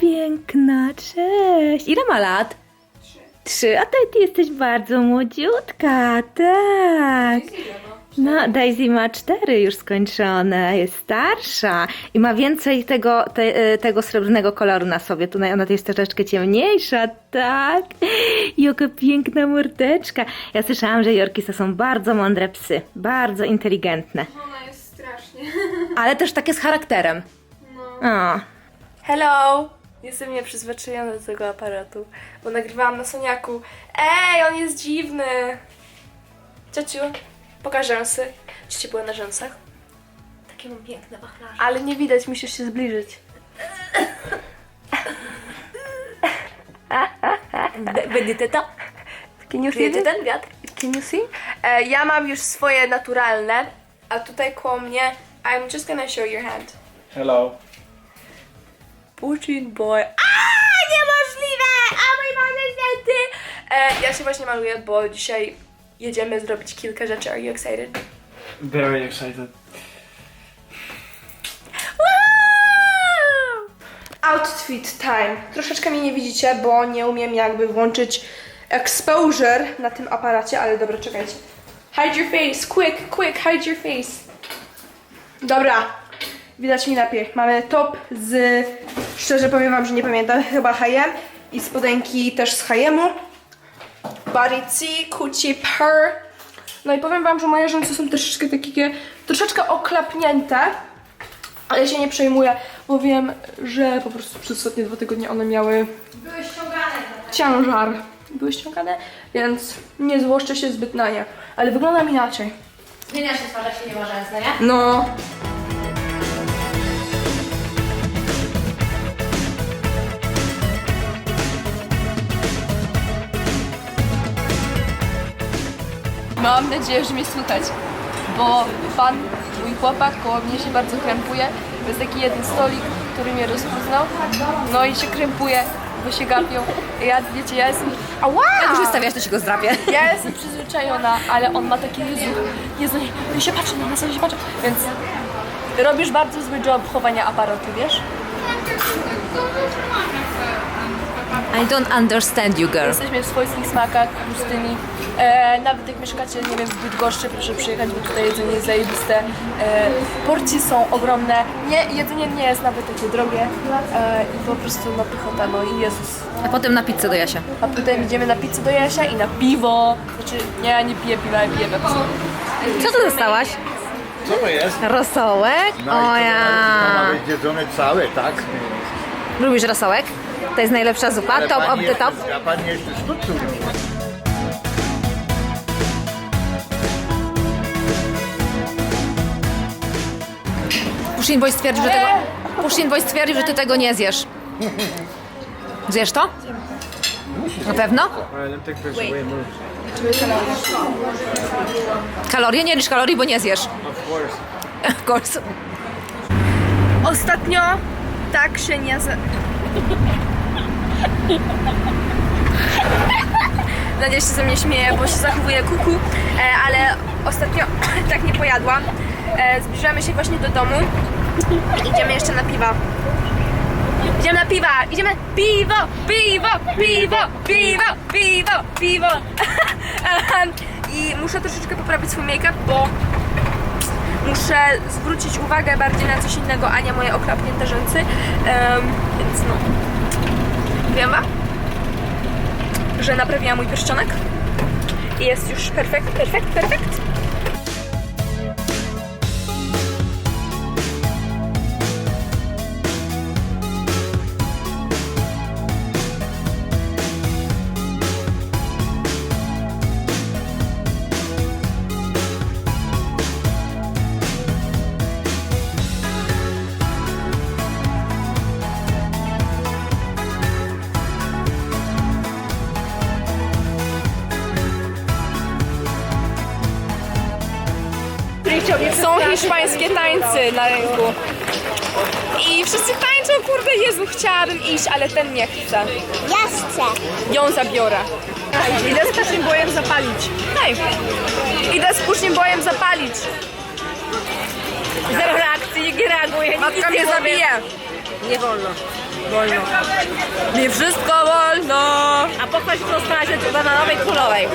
Piękna, cześć. Ile ma lat? Trzy. A ty, ty jesteś bardzo młodziutka, tak. No, Daisy ma cztery już skończone, jest starsza i ma więcej tego, te, e, tego srebrnego koloru na sobie. Tutaj ona jest troszeczkę ciemniejsza, tak. Jaka piękna mordeczka. Ja słyszałam, że Jorki to są bardzo mądre psy, bardzo inteligentne, Ona jest strasznie. ale też takie z charakterem. No. O. Hello! Jestem nieprzyzwyczajona do tego aparatu, bo nagrywałam na Soniaku. Ej, on jest dziwny! Ciociu, pokaż rzęsy. Ciocia była na rzęsach? Takie mam piękne wachlarze. Ale nie widać, musisz się zbliżyć. Będziecie to? Can you see ten wiatr? Can you see? E, ja mam już swoje naturalne, a tutaj koło mnie I'm just gonna show your hand. Hello. Puchin boy. A niemożliwe! A mój mamy święty! E, ja się właśnie maluję, bo dzisiaj jedziemy zrobić kilka rzeczy. Are you excited? Very excited. Outfit time. Troszeczkę mnie nie widzicie, bo nie umiem jakby włączyć exposure na tym aparacie, ale dobra, czekajcie. Hide your face, quick, quick, hide your face. Dobra, widać mi lepiej. Mamy top z, szczerze powiem wam, że nie pamiętam, chyba H&M i spodenki też z H&M-u. Body C, Gucci Pearl. No i powiem wam, że moje rzęsy są troszeczkę takie, troszeczkę oklapnięte. Ale się nie przejmuję, bo wiem, że po prostu przez ostatnie dwa tygodnie one miały Były ściągane. ciężar. Były ściągane, więc nie złoszczę się zbyt na nie. Ale wyglądam inaczej. Zmienia się twarz, się nie ma rzęs, no nie? No. Mam nadzieję, że mnie słychać, bo pan, mój chłopak koło mnie się bardzo krępuje. To jest taki jeden stolik, który mnie rozpoznał, no i się krępuje, bo się gapią. Ja, wiecie, ja jestem... Ała! Jak już wystawiasz, to się go zdrapię. Ja jestem przyzwyczajona, ale on ma taki Jezu, Jezu, nie się patrzy na nas, on się patrzy, więc robisz bardzo zły job chowania aparatu, wiesz? I don't understand you, girl. Jesteśmy w swojskich smakach pustyni. E, nawet jak mieszkacie, nie wiem, w Bydgoszczy, proszę przyjechać, bo tutaj jedzenie jest zajebiste. E, porcje są ogromne. Nie, jedzenie nie jest nawet takie drogie. E, I po prostu no pychota, no i Jezus. A potem na pizzę do Jasia. A potem idziemy na pizzę do Jasia i na piwo. Znaczy, nie, ja nie piję piwa, ja piję Pepsi. Co tu dostałaś? Co to jest? Rosołek? No i O to ma być jedzone całe, tak? Lubisz rosołek? To jest najlepsza zupa, Ale top of the top. jeszcze- A pani jeszcze. Pushin Boy stwierdził, że tego... Pushin Boy stwierdził, że ty tego nie zjesz. Zjesz to? Na pewno? Kalorie? Nie lisz kalorii, bo nie zjesz. Of course. Ostatnio tak się nie za... Nadia się ze mnie śmieje, bo się zachowuje kuku, e, ale ostatnio tak nie pojadłam. E, zbliżamy się właśnie do domu. Idziemy jeszcze na piwa. Idziemy na piwa! Idziemy piwo, piwo, piwo, piwo, piwo, piwo. I muszę troszeczkę poprawić swój make-up, bo muszę zwrócić uwagę bardziej na coś innego, a nie moje oklapnięte rzęsy. Em, więc no. Wiem wam, że naprawiłam mój pierścionek i jest już perfekt, perfekt, perfekt. Hiszpańskie tańce na rynku. I wszyscy tańczą, kurde, Jezu, chciałabym iść, ale ten nie chce. Ja chcę. Ją zabiorę. Idę z pusznym bojem zapalić. Hej. Idę z pusznym bojem zapalić. Zero reakcji, nie reaguje. Matka mnie zabije. Nie wolno. Wolno. Nie wszystko wolno. A pokładź prosto na rzecz bananowej kulowej.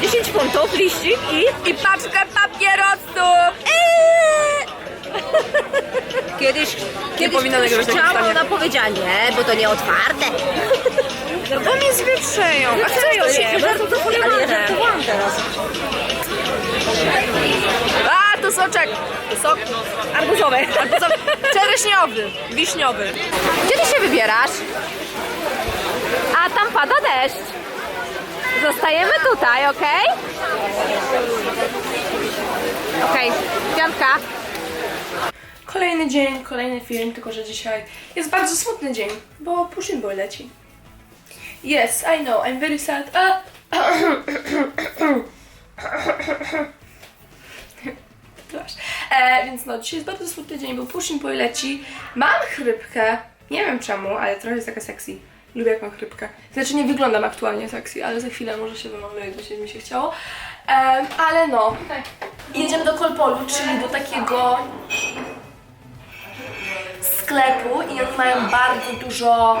10 funtów, liścik i... I paczkę papierosów. Eee! Kiedyś, kiedyś ktoś chciał, ona powiedziała nie, bo to nie otwarte. To mnie zwietrzeją. A co to się bardzo to Ale ja żartowałam teraz. A, to soczek. Sok arbuzowy. arbuzowy. Czereśniowy, wiśniowy. Gdzie ty się wybierasz? A tam pada deszcz. Zostajemy tutaj, okej? Okej, piątka. Kolejny dzień, kolejny film, tylko że dzisiaj jest bardzo smutny dzień, bo Pushing Boy leci. Yes, I know, I'm very sad. A! E, więc no, dzisiaj jest bardzo smutny dzień, bo Pushing Boy leci. Mam chrypkę, nie wiem czemu, ale trochę jest taka sexy. Lubię jak mam chrypkę. Znaczy nie wyglądam aktualnie sexy, ale za chwilę może się wymaluję, jakby się mi się chciało. Em, ale no, jedziemy do Kolpolu, czyli do takiego sklepu i oni mają bardzo dużo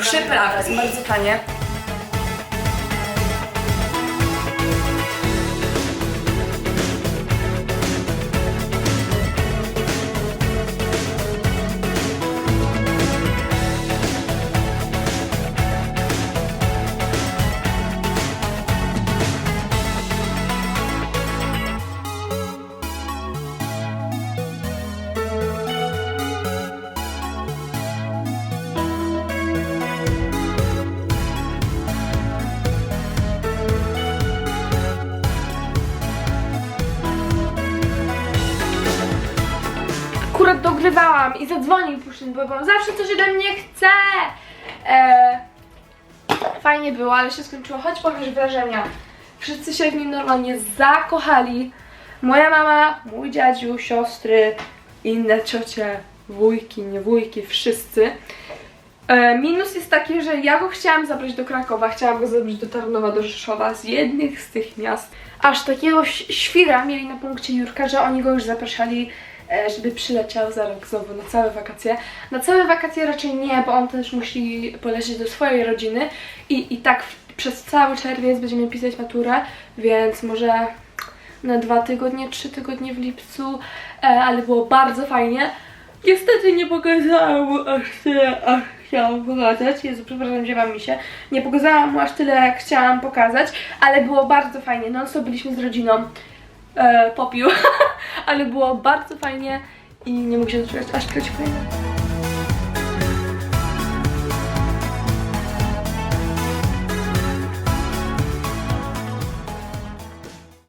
przypraw, są bardzo tanie. Akurat dogrywałam i zadzwonił Puszyn, bo zawsze coś ode mnie chce. E, fajnie było, ale się skończyło. Choć powiesz wrażenia. Wszyscy się w nim normalnie zakochali. Moja mama, mój dziadziu, siostry, inne ciocie, wujki, nie wujki, wszyscy. E, minus jest taki, że ja go chciałam zabrać do Krakowa, chciałam go zabrać do Tarnowa, do Rzeszowa, z jednych z tych miast. Aż takiego świra mieli na punkcie Jurka, że oni go już zapraszali, żeby przyleciał za rok znowu na całe wakacje. Na całe wakacje raczej nie, bo on też musi polecieć do swojej rodziny i, i tak przez cały czerwiec będziemy pisać maturę, więc może na dwa tygodnie, trzy tygodnie w lipcu, e, ale było bardzo fajnie. Niestety nie pokazałam mu aż tyle, aż chciałam pokazać. Jezu, przepraszam, ziewam mi się. Nie pokazałam mu aż tyle, jak chciałam pokazać, ale było bardzo fajnie. No co byliśmy z rodziną. E, popił, ale było bardzo fajnie i nie mógł się doczekać, aż kręci kolejne.